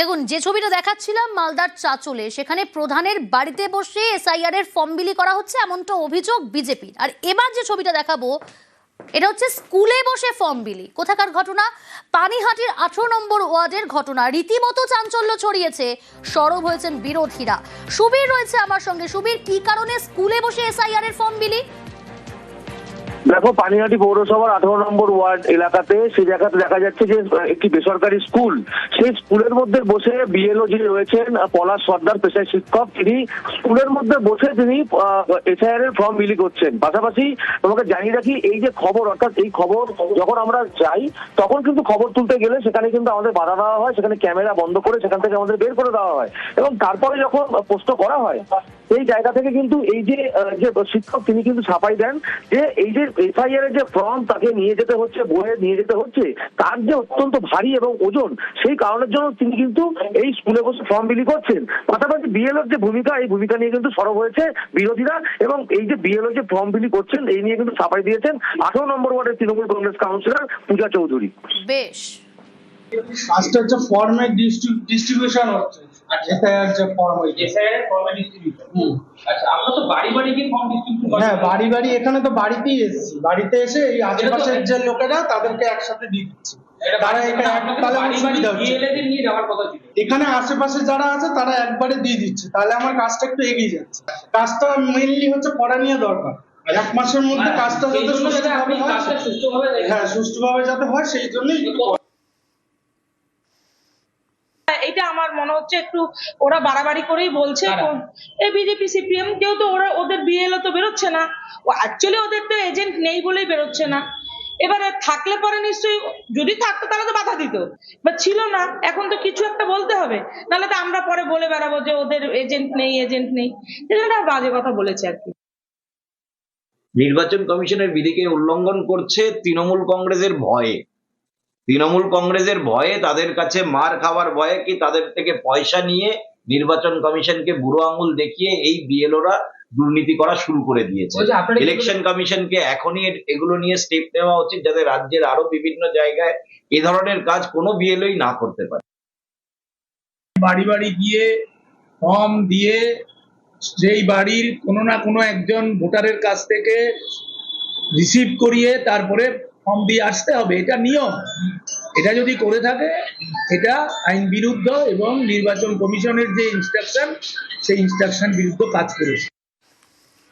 দেখুন, যে ছবিটা দেখাচ্ছিলাম, মালদার চাচলে, সেখানে প্রধানের বাড়িতে বসে এসআইআর এর ফর্ম বিলি করা হচ্ছে, এমনটা অভিযোগ বিজেপির। আর এবার যে ছবিটা দেখাবো, এটা হচ্ছে স্কুলে বসে ফর্ম বিলি কোথাকার ঘটনা? পানিহাটির আঠারো নম্বর ওয়ার্ডের ঘটনা। রীতিমতো চাঞ্চল্য ছড়িয়েছে, সরব হয়েছেন বিরোধীরা। সুবীর রয়েছে আমার সঙ্গে। সুবীর, কি কারণে স্কুলে বসে এসআইআর এর ফর্ম বিলি দেখো, পানিহাটি পৌরসভার আঠারো নম্বর ওয়ার্ড এলাকাতে সে জায়গাতে দেখা যাচ্ছে যে একটি বেসরকারি স্কুল। সেই স্কুলের মধ্যে বসে বিএলও যিনি রয়েছেন পলাশ সর্দার পেশায় শিক্ষক, তিনি স্কুলের মধ্যে বসে তিনি এসআইআর এর ফর্ম বিলি করছেন। পাশাপাশি তোমাকে জানিয়ে রাখি, এই যে খবর, অর্থাৎ এই খবর যখন আমরা যাই, তখন কিন্তু খবর তুলতে গেলে সেখানে কিন্তু আমাদের বাধা দেওয়া হয়, সেখানে ক্যামেরা বন্ধ করে সেখান থেকে আমাদের বের করে দেওয়া হয়। এবং তারপরে যখন পোস্ট করা হয় সেই জায়গা থেকে কিন্তু এই যে যে শিক্ষক তিনি কিন্তু ছাপাই দেন যে এই যে এফআইআর এর যে ফর্ম তাকে নিয়ে যেতে হচ্ছে বইয়ে নিয়ে যেতে হচ্ছে তার যে অত্যন্ত ভারী এবং ওজন সেই কারণের জন্য তিনি কিন্তু এই স্কুলে বসে ফর্ম বিলি করছেন। পাশাপাশি বিএলওর যে ভূমিকা এই ভূমিকা নিয়ে কিন্তু সরব হয়েছে বিরোধীরা এবং এই যে বিএলও যে ফর্ম বিলি করছেন এই নিয়ে কিন্তু ছাপাই দিয়েছেন আঠারো নম্বর ওয়ার্ডের তৃণমূল কংগ্রেস কাউন্সিলর পূজা চৌধুরী। বেশ। ফার্স্ট হচ্ছে ফর্মের ডিস্ট্রিবিউশন হচ্ছে। এসআইআর যে ফর্ম হয়েছে এসআইআর ফর্মে ডিস্ট্রিবিউশন আচ্ছা আমরা তো বাড়ি বাড়ি গিয়ে ফর্ম ডিস্ট্রিবিউশন করি হ্যাঁ বাড়ি বাড়ি এখানে তো বাড়িতেই এসেছি। বাড়িতে এসে এই আশেপাশের যে লোকেরা তাদেরকে একসাথে দিয়ে দিচ্ছি। তারা এখানে আশেপাশে যারা আছে তারা একবারে দিয়ে দিচ্ছে। তাহলে আমার কাজটা একটু এগিয়ে যাচ্ছে। কাজটা মেইনলি হচ্ছে পড়া নিয়ে দরকার। এক মাসের মধ্যে কাজটা সেই যাতে আপনি সুষ্ঠুভাবে হয় কাজটা। হ্যাঁ সুষ্ঠুভাবে যাতে হয় সেই জন্যই এটা আমার মনে হচ্ছে একটু ওরা বাড়াবাড়ি করেই বলছে। এই বিজেপি সিপিএম যেহেতু ওরা ওদের বিএলও তো বেরোচ্ছে না। ও অ্যাকচুয়ালি ওদের তো এজেন্ট নেই বলেই বেরোচ্ছে না। এবারে থাকলে পরে নিশ্চয়ই যদি থাকতো তাহলে তো বাধা দিত। বা ছিল না এখন তো কিছু একটা বলতে হবে। নাহলে তো আমরা পরে বলে বেড়াবো যে ওদের এজেন্ট নেই এজেন্ট নেই। এটা বাজে কথা বলেছে আর কি। নির্বাচন কমিশনের বিধিকে উল্লঙ্ঘন করছে তৃণমূল কংগ্রেসের ভয়ে। তৃণমূল কংগ্রেসের ভয়ে তাদের কাছে মার খাওয়ার ভয়ে কি তাদের থেকে পয়সা নিয়ে নির্বাচন কমিশনকে বুড়ো আঙুল দেখিয়ে এই বিএলওরা দুর্নীতি করা শুরু করে দিয়েছে? ইলেকশন কমিশনকে এখনই এগুলো নিয়ে স্টেপ নেওয়া উচিত যাতে রাজ্যের আরও বিভিন্ন জায়গায় এ ধরনের কাজ কোনো বিএলওই না করতে পারে। বাড়ি বাড়ি গিয়ে ফর্ম দিয়ে সেই বাড়ির কোনো না কোনো একজন ভোটারের কাছ থেকে রিসিভ করিয়ে তারপরে ফর্ম দিয়ে আসতে হবে, এটা নিয়ম। এটা যদি করে থাকে, এটা আইন বিরুদ্ধ এবং নির্বাচন কমিশনের যে ইনস্ট্রাকশন সেই ইনস্ট্রাকশন বিরুদ্ধ কাজ করেছে।